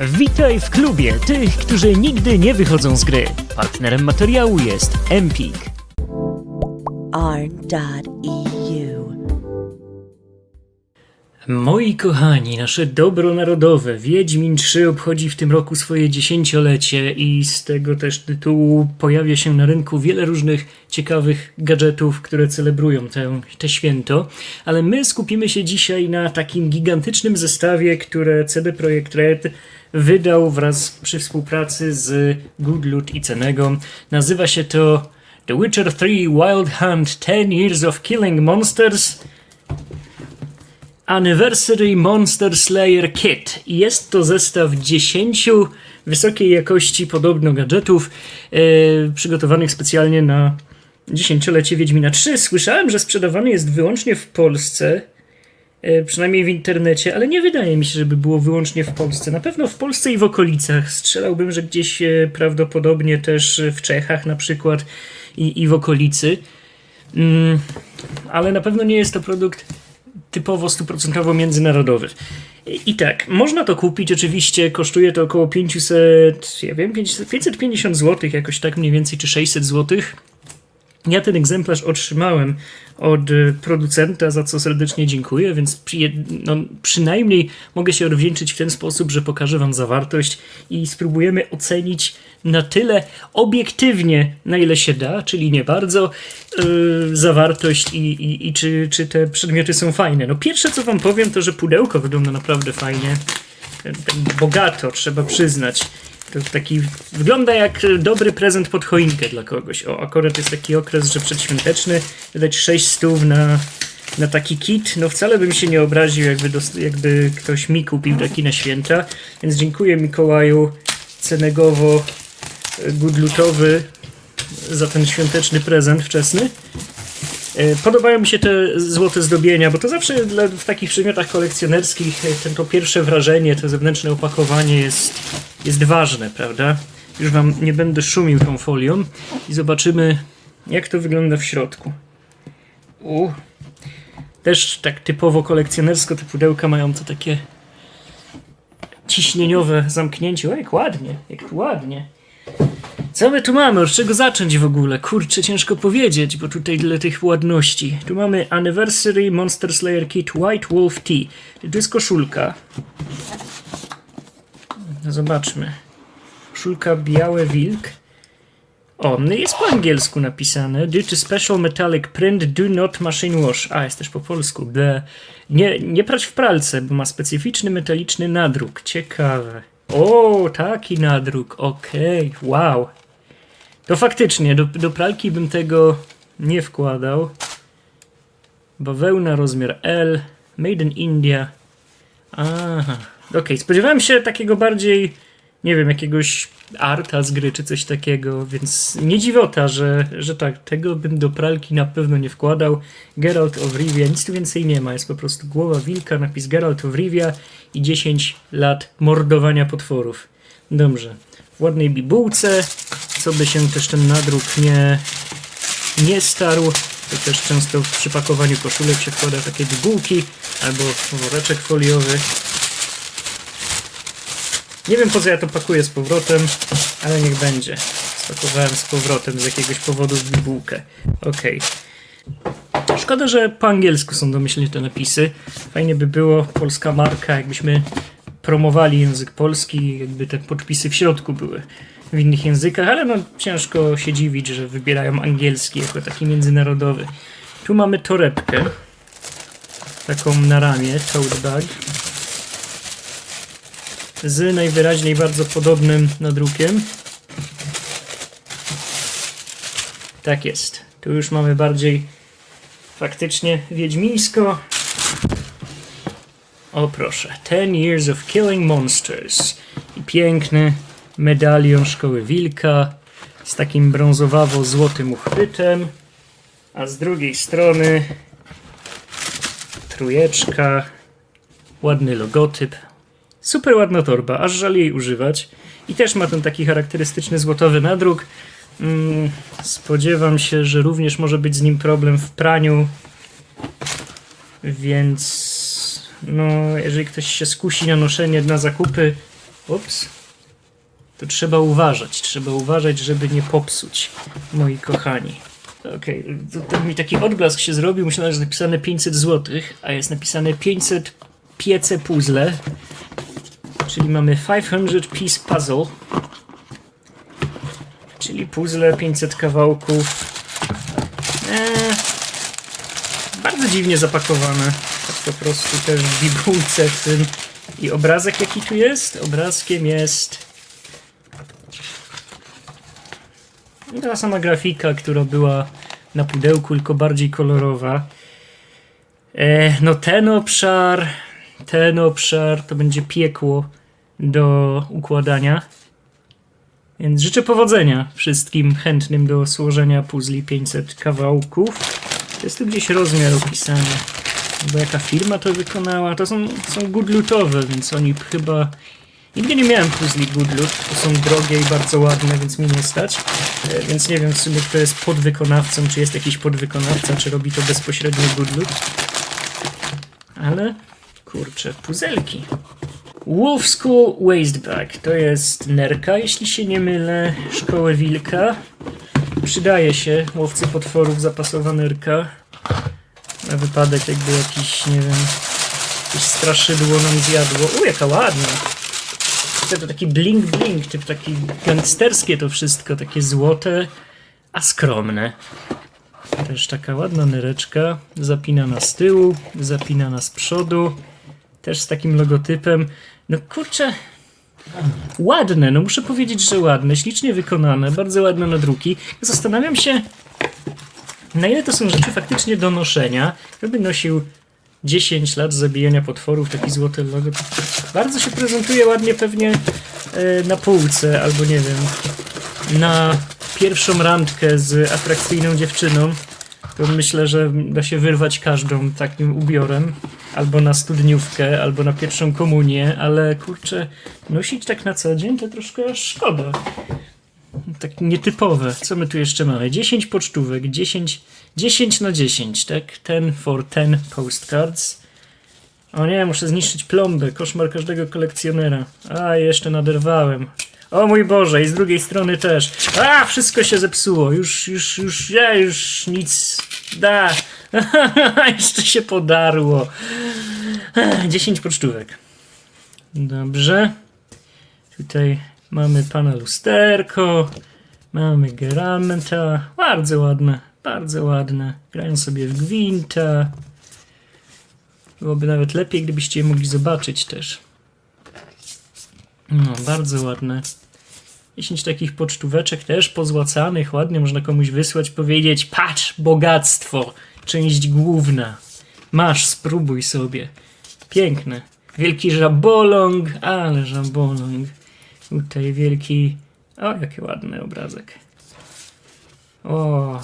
Witaj w klubie tych, którzy nigdy nie wychodzą z gry. Partnerem materiału jest Empik. Moi kochani, nasze dobro narodowe, Wiedźmin 3 obchodzi w tym roku swoje dziesięciolecie i z tego też tytułu pojawia się na rynku wiele różnych ciekawych gadżetów, które celebrują tę, te święto, ale my skupimy się dzisiaj na takim gigantycznym zestawie, które CD Projekt Red wydał wraz przy współpracy z Good Loot i Cenego. Nazywa się to The Witcher 3 Wild Hunt 10 Years of Killing Monsters Anniversary Monster Slayer Kit. Jest to zestaw 10 wysokiej jakości podobno gadżetów e, przygotowanych specjalnie na dziesięciolecie Wiedźmina 3. Słyszałem, że sprzedawany jest wyłącznie w Polsce, e, przynajmniej w internecie, ale nie wydaje mi się, żeby było wyłącznie w Polsce. Na pewno w Polsce i w okolicach. Strzelałbym, że gdzieś e, prawdopodobnie też w Czechach na przykład i, i w okolicy. Mm, ale na pewno nie jest to produkt typowo stuprocentowo międzynarodowy. I tak, można to kupić, oczywiście kosztuje to około 500, ja wiem, 500 550 zł, jakoś tak mniej więcej, czy 600 zł. Ja ten egzemplarz otrzymałem od y, producenta, za co serdecznie dziękuję, więc przy, no, przynajmniej mogę się odwdzięczyć w ten sposób, że pokażę Wam zawartość i spróbujemy ocenić na tyle obiektywnie, na ile się da, czyli nie bardzo, yy, zawartość i, i, i czy, czy te przedmioty są fajne. No pierwsze co Wam powiem, to że pudełko wygląda naprawdę fajnie, bogato, trzeba przyznać. To taki wygląda jak dobry prezent pod choinkę dla kogoś. O, akurat jest taki okres, że przedświąteczny, wydać 6 stów na, na taki kit. No wcale bym się nie obraził, jakby, jakby ktoś mi kupił taki na święta. Więc dziękuję Mikołaju Cenegowo Goodlutowy za ten świąteczny prezent wczesny. E, Podobają mi się te złote zdobienia, bo to zawsze dla, w takich przedmiotach kolekcjonerskich e, ten, to pierwsze wrażenie, to zewnętrzne opakowanie jest, jest ważne, prawda? Już wam nie będę szumił tą folią i zobaczymy, jak to wygląda w środku. U. Też tak typowo kolekcjonersko te pudełka mają to takie ciśnieniowe zamknięcie. O, jak ładnie, jak ładnie. Co my tu mamy? Od czego zacząć w ogóle? Kurczę, ciężko powiedzieć, bo tutaj tyle tych ładności. Tu mamy Anniversary Monster Slayer Kit White Wolf Tea. To jest koszulka. No Zobaczmy. Koszulka Biały Wilk. O, no jest po angielsku napisane. Due to special metallic print, do not machine wash. A, jest też po polsku. Ble. Nie, nie prać w pralce, bo ma specyficzny metaliczny nadruk. Ciekawe. O, taki nadruk. Okej, wow. To faktycznie, do, do pralki bym tego nie wkładał. Bawełna rozmiar L, made in India. Aha, okej, spodziewałem się takiego bardziej, nie wiem, jakiegoś arta z gry czy coś takiego, więc nie dziwota, że, że tak, tego bym do pralki na pewno nie wkładał. Geralt of Rivia, nic tu więcej nie ma, jest po prostu głowa wilka, napis Geralt of Rivia i 10 lat mordowania potworów. Dobrze, w ładnej bibułce, co by się też ten nadruk nie, nie starł. To też często w przypakowaniu koszulek się wkłada takie bibułki albo woreczek foliowy. Nie wiem po co ja to pakuję z powrotem, ale niech będzie. Spakowałem z powrotem z jakiegoś powodu w bibułkę. Okej. Szkoda, że po angielsku są domyślnie te napisy. Fajnie by było, polska marka, jakbyśmy promowali język polski, jakby te podpisy w środku były w innych językach, ale no ciężko się dziwić, że wybierają angielski jako taki międzynarodowy. Tu mamy torebkę, taką na ramię, tote bag, z najwyraźniej bardzo podobnym nadrukiem. Tak jest. Tu już mamy bardziej faktycznie wiedźmińsko. O proszę, 10 Years of Killing Monsters. I piękny medalion Szkoły Wilka z takim brązowawo-złotym uchwytem. A z drugiej strony trójeczka, ładny logotyp. Super ładna torba, aż żal jej używać. I też ma ten taki charakterystyczny złotowy nadruk. Mm, spodziewam się, że również może być z nim problem w praniu. Więc no, jeżeli ktoś się skusi na noszenie na zakupy, Ups. To trzeba uważać, trzeba uważać, żeby nie popsuć, moi kochani. Okej, to, to mi taki odblask się zrobił, myślałem, że jest napisane 500 zł, a jest napisane 500 piece puzzle, czyli mamy 500 piece puzzle, czyli puzzle 500 kawałków. Eee, bardzo dziwnie zapakowane, po prostu też w bibułce w tym. I obrazek jaki tu jest? Obrazkiem jest Ta sama grafika, która była na pudełku, tylko bardziej kolorowa. E, no ten obszar, ten obszar to będzie piekło do układania. Więc życzę powodzenia wszystkim chętnym do złożenia puzli 500 kawałków. Jest tu gdzieś rozmiar opisany. Bo jaka firma to wykonała? To są, są goodlutowe, więc oni chyba Nigdy nie miałem puzli Goodloot, to są drogie i bardzo ładne, więc mi nie stać. E, Więc nie wiem w sumie kto jest podwykonawcą, czy jest jakiś podwykonawca, czy robi to bezpośrednio Goodloot. Ale kurczę, puzelki. Wolf School Wastebag to jest nerka, jeśli się nie mylę, szkołę wilka. Przydaje się łowcy potworów zapasowa nerka. Na wypadek jakby jakiś, nie wiem, jakieś straszydło nam zjadło. U, jaka ładna! To, to taki blink blink, typ taki gangsterskie to wszystko, takie złote, a skromne. Też taka ładna nyreczka, zapinana z tyłu, zapinana z przodu, też z takim logotypem. No kurczę, ładne, no muszę powiedzieć, że ładne, ślicznie wykonane, bardzo ładne nadruki. Zastanawiam się, na ile to są rzeczy faktycznie do noszenia. Gdyby nosił 10 lat zabijania potworów, taki złoty logo. Bardzo się prezentuje ładnie pewnie e, na półce, albo nie wiem, na pierwszą randkę z atrakcyjną dziewczyną. To myślę, że da się wyrwać każdą takim ubiorem. Albo na studniówkę, albo na pierwszą komunię, ale kurczę, nosić tak na co dzień to troszkę szkoda. Tak nietypowe. Co my tu jeszcze mamy? 10 pocztówek, 10, 10 na 10, tak? 10 for 10 postcards. O nie, muszę zniszczyć plombę. Koszmar każdego kolekcjonera. A, jeszcze naderwałem. O mój Boże, i z drugiej strony też. A, wszystko się zepsuło. Już, już, już, ja już nic. Da. jeszcze się podarło. Ech, 10 pocztówek. Dobrze. Tutaj mamy pana lusterko. Mamy Geranta. Bardzo ładne. Bardzo ładne. Grają sobie w gwinta. Byłoby nawet lepiej, gdybyście je mogli zobaczyć też. No, bardzo ładne. 10 takich pocztóweczek też pozłacanych, ładnie można komuś wysłać, powiedzieć: Patrz, bogactwo, część główna. Masz, spróbuj sobie. Piękne. Wielki żaboląg, ale żaboląg. Tutaj wielki. O, jaki ładny obrazek. O.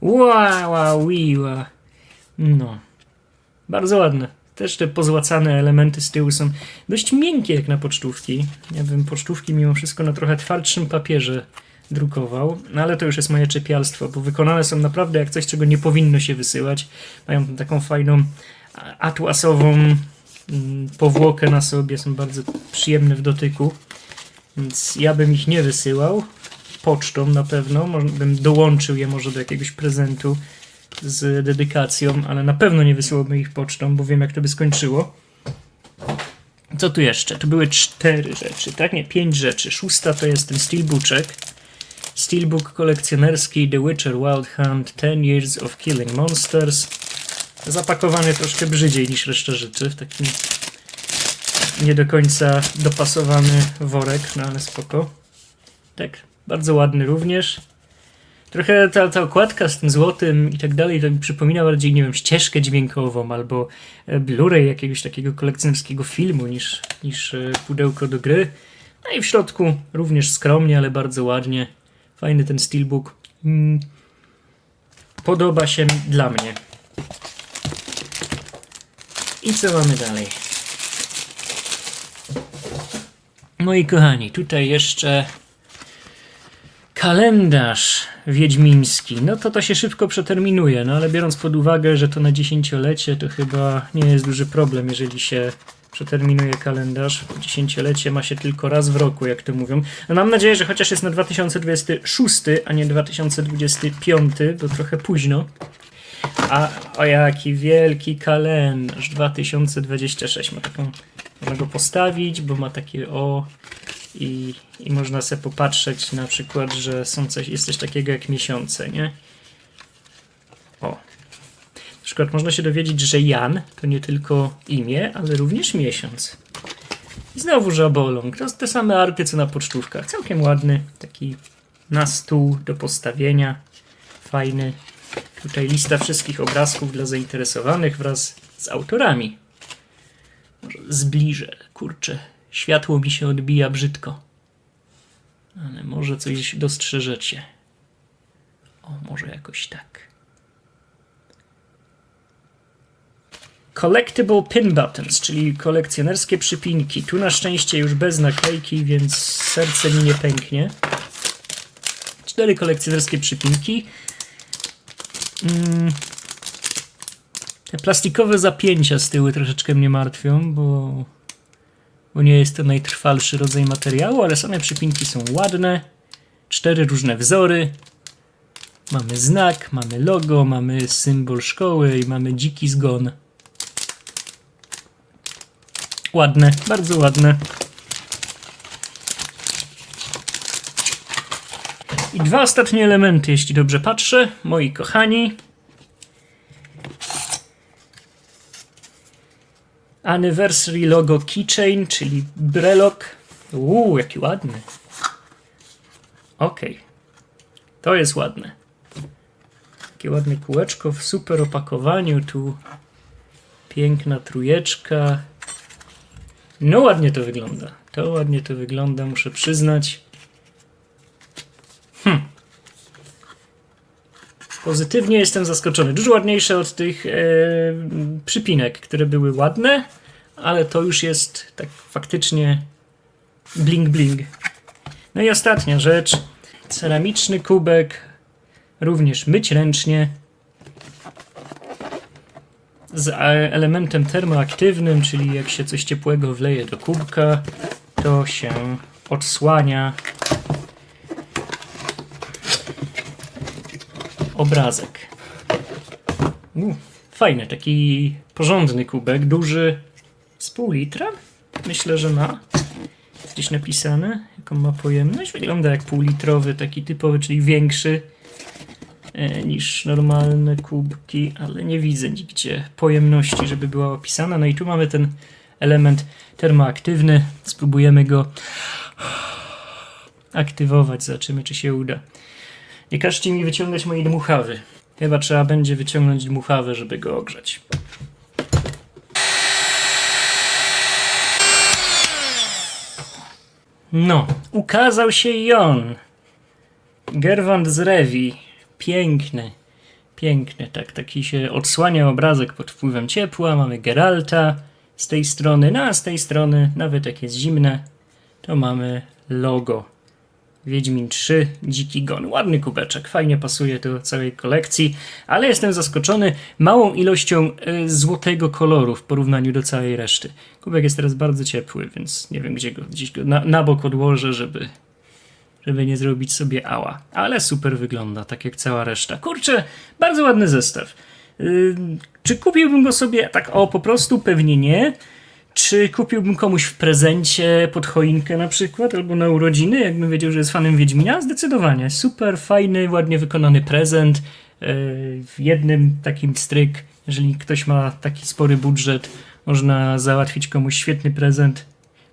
Ła, ła. No. Bardzo ładne. Też te pozłacane elementy z tyłu są dość miękkie jak na pocztówki. Ja bym pocztówki mimo wszystko na trochę twardszym papierze drukował, no ale to już jest moje czepialstwo, bo wykonane są naprawdę jak coś, czego nie powinno się wysyłać. Mają taką fajną atłasową powłokę na sobie, są bardzo przyjemne w dotyku, więc ja bym ich nie wysyłał. Pocztą na pewno, bym dołączył je może do jakiegoś prezentu z dedykacją, ale na pewno nie wysyłałbym ich pocztą, bo wiem jak to by skończyło. Co tu jeszcze? Tu były cztery rzeczy, tak? Nie, pięć rzeczy. Szósta to jest ten steelbooczek. Steelbook kolekcjonerski The Witcher Wild Hunt 10 Years of Killing Monsters. Zapakowany troszkę brzydziej niż reszta rzeczy, w takim nie do końca dopasowany worek, no ale spoko. Tak, bardzo ładny również. Trochę ta, ta okładka z tym złotym i tak dalej, to mi przypomina bardziej, nie wiem, ścieżkę dźwiękową albo e, Blu-ray jakiegoś takiego kolekcjonerskiego filmu niż, niż e, pudełko do gry. No i w środku również skromnie, ale bardzo ładnie. Fajny ten steelbook. Mm. Podoba się dla mnie. I co mamy dalej? Moi kochani, tutaj jeszcze kalendarz wiedźmiński. No to to się szybko przeterminuje, no ale biorąc pod uwagę, że to na dziesięciolecie, to chyba nie jest duży problem, jeżeli się Przeterminuję kalendarz. Dziesięciolecie ma się tylko raz w roku, jak to mówią. No mam nadzieję, że chociaż jest na 2026, a nie 2025, bo trochę późno. A o jaki wielki kalendarz 2026 ma taką. Można go postawić, bo ma takie o i, i można sobie popatrzeć na przykład, że są coś, jest coś takiego jak miesiące, nie? O. Na przykład można się dowiedzieć, że Jan to nie tylko imię, ale również miesiąc. I znowu żaboląg. To te same arty co na pocztówkach. Całkiem ładny, taki na stół do postawienia. Fajny. Tutaj lista wszystkich obrazków dla zainteresowanych wraz z autorami. Może zbliżę. Kurczę, światło mi się odbija brzydko. Ale może coś dostrzeżecie. O, może jakoś tak. Collectible pin buttons, czyli kolekcjonerskie przypinki. Tu na szczęście już bez naklejki, więc serce mi nie pęknie. Cztery kolekcjonerskie przypinki. Mm. Te plastikowe zapięcia z tyłu troszeczkę mnie martwią, bo, bo nie jest to najtrwalszy rodzaj materiału, ale same przypinki są ładne. Cztery różne wzory. Mamy znak, mamy logo, mamy symbol szkoły i mamy dziki zgon. Ładne, bardzo ładne. I dwa ostatnie elementy, jeśli dobrze patrzę, moi kochani. Anniversary logo keychain, czyli brelok. Uuu, jaki ładny. Okej. To jest ładne. Takie ładne kółeczko w super opakowaniu. Tu piękna trójeczka. No ładnie to wygląda. To ładnie to wygląda, muszę przyznać. Pozytywnie jestem zaskoczony. Dużo ładniejsze od tych e, przypinek, które były ładne, ale to już jest tak faktycznie bling bling. No i ostatnia rzecz. Ceramiczny kubek, również myć ręcznie z e, elementem termoaktywnym, czyli jak się coś ciepłego wleje do kubka, to się odsłania obrazek. Fajny, taki porządny kubek, duży z pół litra. Myślę, że ma gdzieś napisane, jaką ma pojemność. Wygląda jak półlitrowy, taki typowy, czyli większy e, niż normalne kubki, ale nie widzę nigdzie pojemności, żeby była opisana. No i tu mamy ten element termoaktywny. Spróbujemy go aktywować, zobaczymy czy się uda. Nie każcie mi wyciągać mojej dmuchawy. Chyba trzeba będzie wyciągnąć dmuchawę, żeby go ogrzać. No, ukazał się i on. Gerwant z Rewi. Piękny. Piękny, tak, taki się odsłania obrazek pod wpływem ciepła. Mamy Geralta z tej strony, no a z tej strony, nawet jak jest zimne, to mamy logo. Wiedźmin 3, Dziki Gon. Ładny kubeczek, fajnie pasuje do całej kolekcji, ale jestem zaskoczony małą ilością e, złotego koloru w porównaniu do całej reszty. Kubek jest teraz bardzo ciepły, więc nie wiem gdzie go, gdzieś go na, na bok odłożę, żeby, żeby nie zrobić sobie ała. Ale super wygląda, tak jak cała reszta. Kurczę, bardzo ładny zestaw. Yy, czy kupiłbym go sobie tak o po prostu? Pewnie nie. Czy kupiłbym komuś w prezencie pod choinkę na przykład, albo na urodziny, jakbym wiedział, że jest fanem Wiedźmina? Zdecydowanie. Super fajny, ładnie wykonany prezent. Yy, W jednym takim stryk, jeżeli ktoś ma taki spory budżet, można załatwić komuś świetny prezent.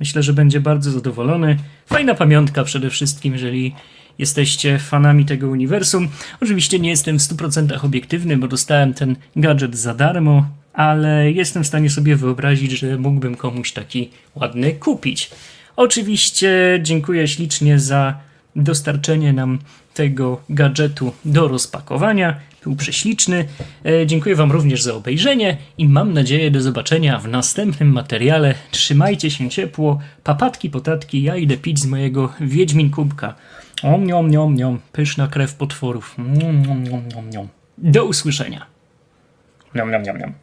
Myślę, że będzie bardzo zadowolony. Fajna pamiątka przede wszystkim, jeżeli jesteście fanami tego uniwersum. Oczywiście nie jestem w 100% obiektywny, bo dostałem ten gadżet za darmo, ale jestem w stanie sobie wyobrazić, że mógłbym komuś taki ładny kupić. Oczywiście dziękuję ślicznie za dostarczenie nam tego gadżetu do rozpakowania. Był prześliczny. E, dziękuję Wam również za obejrzenie i mam nadzieję do zobaczenia w następnym materiale. Trzymajcie się ciepło, papatki, potatki, ja idę pić z mojego Wiedźmin kubka. Om, niom, niom, niom. Pyszna krew potworów. Niom, niom, niom, niom, niom. Do usłyszenia. Niom, niom, niom, niom.